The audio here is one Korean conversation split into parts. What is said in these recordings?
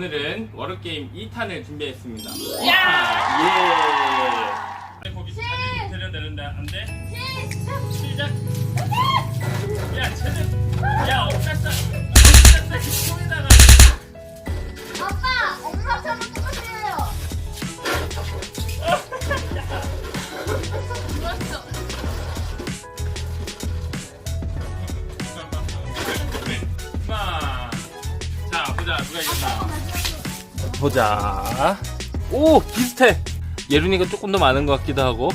오늘은 워터게임 2탄을 준비했습니다. 야! 예! 거기 사진 데려내는데 안 돼? 시작! 야, 쟤는! 야, 엎갔다! 엎갔다! 그 손에다가! 아빠, 엄마처럼 똑같아요. 좋았어. 하나. 자, 보자. 누가 이겼나? 보자. 오! 비슷해! 예룬이가 조금 더 많은 것 같기도 하고.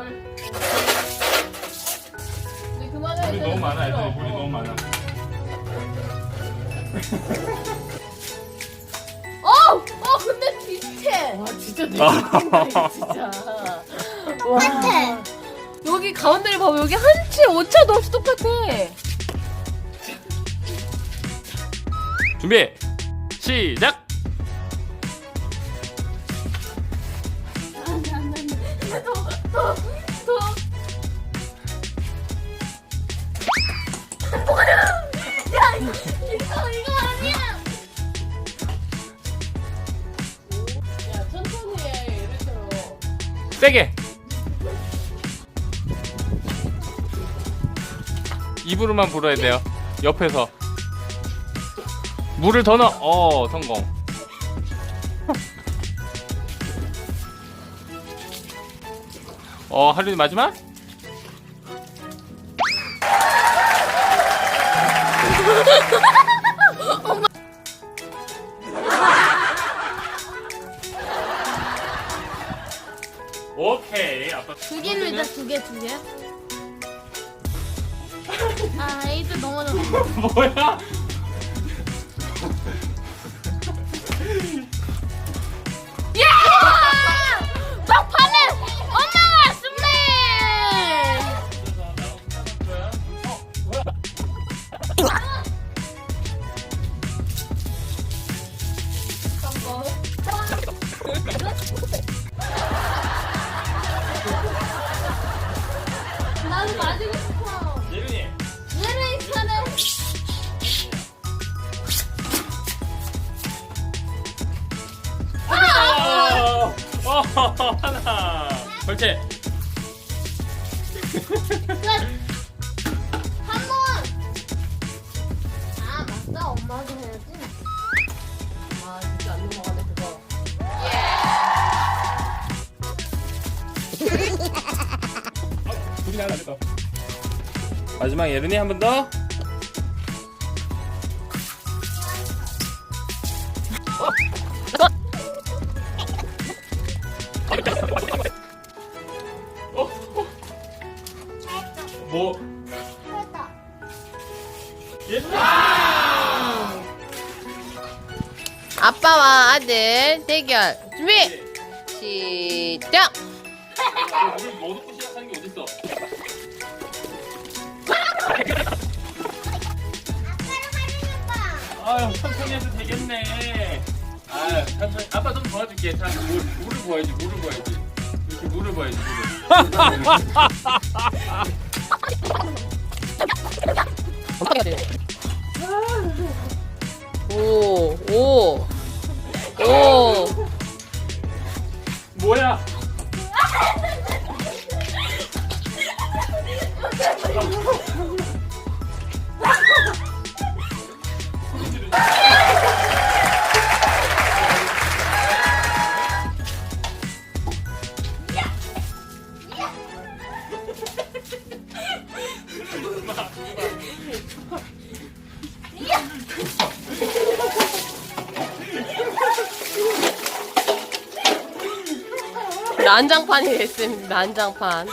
열. 이제 그만해. 물이 너무 많아 애들이 싫어. 물이 너무 많아 어, 어, 근데 비슷해. 와 진짜 내가 진짜. 와. 여기 가운데를 봐봐 여기 한치 오차도 없이 똑같아. 준비 시작 이거, 아니야. 야 천천히 해 이래처럼. 세게 입으로만 불어야 돼요 옆에서 물을 더 넣어 어 성공 어 하루이 마지막 오케이 아빠 두 개는 일단 두 개, 두 개. 아, 에이드 넘어졌어. 뭐야 야! 하나 끝. 한 번. 아 맞다 엄마도 해야지. 아 진짜 안 넘어가네 그거. 둘이 나가 됐다 마지막 예린이 한 번 더. 뭐 했다. 예린이 아빠와 아들 대결 준비 시작. 물을 뭐 넣고 시작하는 게 어딨어? 아유 천천히 해도 되겠네. 아유 천천히. 아빠 좀 도와줄게. 자 물, 물을 부어야지. 물을 부어야지. 이렇게 물을 부어야지. 물을. 어떻게 해야 돼? 오, 오, 오. 난장판이 됐습니다. 난장판.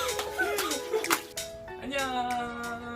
안녕.